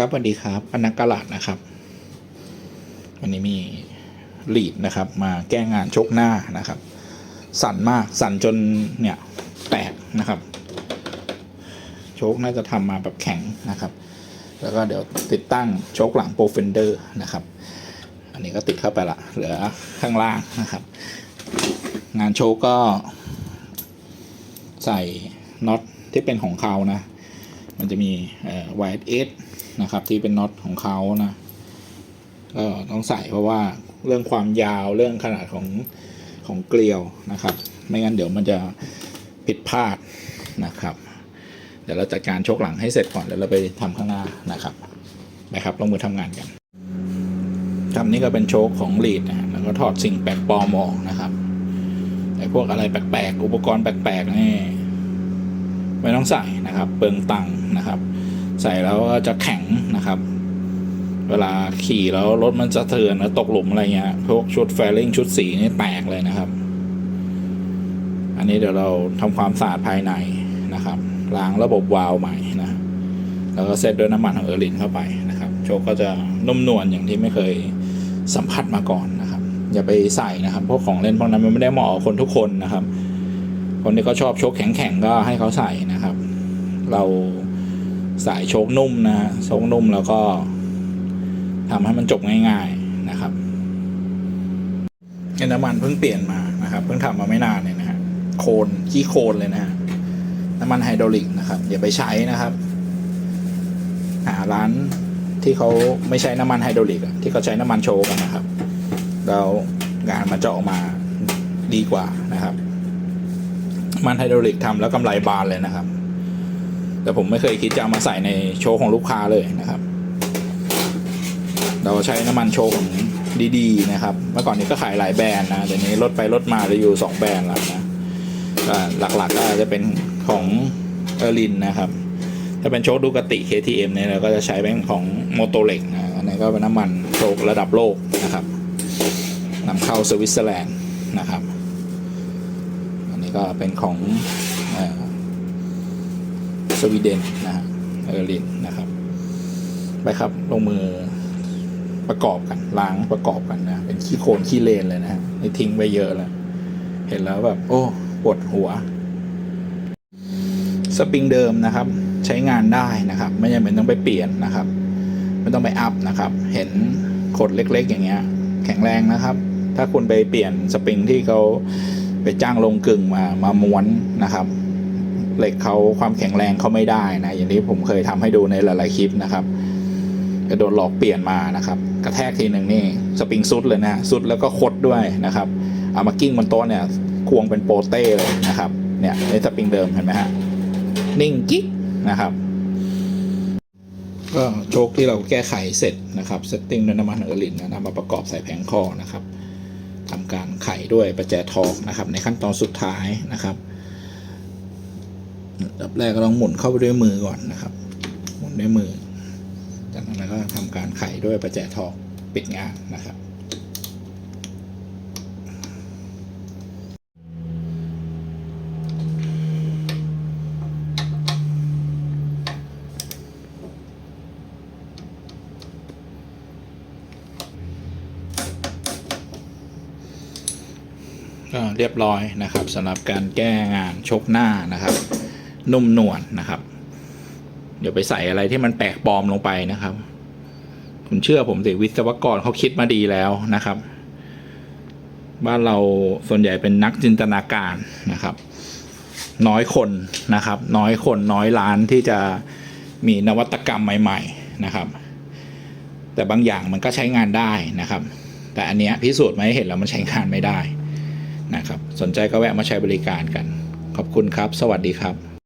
ครับสวัสดีครับปนักกลาดนะครับ วันนี้มีลีดนะครับ มาแก้งานชกหน้านะครับ สั่นมากสั่นจนเนี่ยแตกนะครับชคน่าจะทำมาแบบแข็งนะครับ แล้วก็เดี๋ยวติดตั้งชคหลังโปรเฟนเดอร์นะครับ อันนี้ก็ติดเข้าไปละเหลือข้างล่างนะครับ งานโชคก็ใส่น็อตที่เป็นของเขานะ มันจะมีไวท์เอสนะครับที่เป็นน็อตของเขานะก็ต้องใส่เพราะว่าเรื่องความยาวเรื่องขนาดของของเกลียวนะครับ ไม่งั้นเดี๋ยวมันจะผิดพลาดนะครับ เดี๋ยวเราจัดการชกหลังให้เสร็จก่อนเดี๋ยวเราไปทำข้างหน้านะครับไปครับลงมือทำงานกันครับนี่ก็เป็นโชคของลีดนะฮะแล้วก็ถอดสิ่งแปลกปลอมออกนะครับไอ้พวกอะไรแปลกๆอุปกรณ์แปลกๆนี่ ไม่ต้องใส่นะครับเปลืองตังค์นะครับ ใส่แล้วก็จะแข็งนะครับ เวลาขี่แล้วรถมันจะเทือนแล้วตกหลุมอะไรเงี้ยพวกชุดแฟลิงชุดสีนี่แตกเลยนะครับ อันนี้เดี๋ยวเราทำความสะอาดภายในนะครับล้างระบบวาล์วใหม่นะแล้วก็เซตด้วยน้ำมันของเออร์ลินเข้าไปนะครับโชคก็จะนุ่มนวลอย่างที่ไม่เคยสัมผัสมาก่อนนะครับ อย่าไปใส่นะครับพราะของเล่นพวกนั้นมันไม่ได้เหมาะกับคนทุกคนนะครับ คนที่เขาชอบโชคแข็งๆก็ให้เขาใส่นะครับ เราสายโชคนุ่มนะฮะโชคนุ่มแล้วก็ทำให้มันจบง่าย ๆนะครับน้ำมันเพิ่งเปลี่ยนมานะครับ เพิ่งทำมาไม่นานเนี่ยนะฮะโคนขี้โคนเลยนะฮะน้ำมันไฮดรอลิกนะครับอย่าไปใช้นะครับ หาร้านที่เขาไม่ใช้น้ำมันไฮดรอลิกที่เขาใช้น้ำมันโชกกันนะครับ แล้วงานมันจะออกมาดีกว่านะครับ มันไฮดรอลิกทำแล้วกำไรบานเลยนะครับ แต่ผมไม่เคยคิดจะเอามาใส่ในโชว์ของลูกค้าเลยนะครับ เราใช้น้ำมันโชว์ของดีๆนะครับ เมื่อก่อนนี้ก็ขายหลายแบรนด์นะเดี๋ยวนี้ลดไปลดมาจะอยู่สองแบรนด์แล้วนะก็หลักๆก็จะเป็นของเออรินนะครับถ้าเป็นโชคดูกติ KTM เนี่ยเราก็จะใช้เป็นของโมโตเล็กนะอันนี้ก็เป็นน้ำมันโชคระดับโลกนะครับนำเข้าสวิตเซอร์แลนด์นะครับ นนี้ก็เป็นของสวีเดนนะฮะเออร์ลินนะครับ ไปครับลงมือประกอบกันล้างประกอบกันนะเป็นขี้โคลนขี้เลนเลยนะฮะนี่ทิ้งไปเยอะแล้วเห็นแล้วแบบ โอ้ปวดหัว สปริงเดิมนะครับ ใช้งานได้นะครับ ไม่จำเป็นต้องไปเปลี่ยนนะครับ ไม่ต้องไปอัพนะครับ เห็นขดเล็ก ๆ อย่างเงี้ย แข็งแรงนะครับ ถ้าคุณไปเปลี่ยนสปริงที่เขา ไปจ้างลงกึ่งมามาม้วนนะครับ เหล็กเขาความแข็งแรงเขาไม่ได้นะอย่างที่ผมเคยทำให้ดูในหลาย ๆคลิปนะครับกระโดดหลอกเปลี่ยนมานะครับ กระแทกทีหนึ่งนี่สปริงสุดเลยนะสุดแล้วก็คดด้วยนะครับเอามากิ้งบนโต๊ะเนี่ยควงเป็นโปเต้เลยนะครับเนี่ยในสปริงเดิมเห็นไหมฮะนิ่งกิ๊กนะครับก็โชคที่เราแก้ไขเสร็จนะครับเซตติ้งด้วยน้ำมันเออร์ลินนะนำมาประกอบใส่แผงคอนะครับทำการ ด้วยประแจทองนะครับ ในขั้นตอนสุดท้ายนะครับอันดับแรกก็ต้องหมุนเข้าไปด้วยมือก่อนนะครับ หมุนด้วยมือ จากนั้นก็ทำการไขด้วยประแจทองปิดงานนะครับ ก็เรียบร้อยนะครับสำหรับการแก้งานชกหน้านะครับ นุ่มนวลนะครับ เดี๋ยวไปใส่อะไรที่มันแปลกปลอมลงไปนะครับ คุณเชื่อผมสิวิศวกรเขาคิดมาดีแล้วนะครับ บ้านเราส่วนใหญ่เป็นนักจินตนาการนะครับ น้อยคนนะครับ น้อยคนน้อยล้านที่จะมีนวัตกรรมใหม่ ๆนะครับ แต่บางอย่างมันก็ใช้งานได้นะครับ แต่อันเนี้ยพิสูจน์มาให้เห็นแล้วมันใช้งานไม่ได้ นะครับ สนใจก็แวะมาใช้บริการกัน ขอบคุณครับ สวัสดีครับ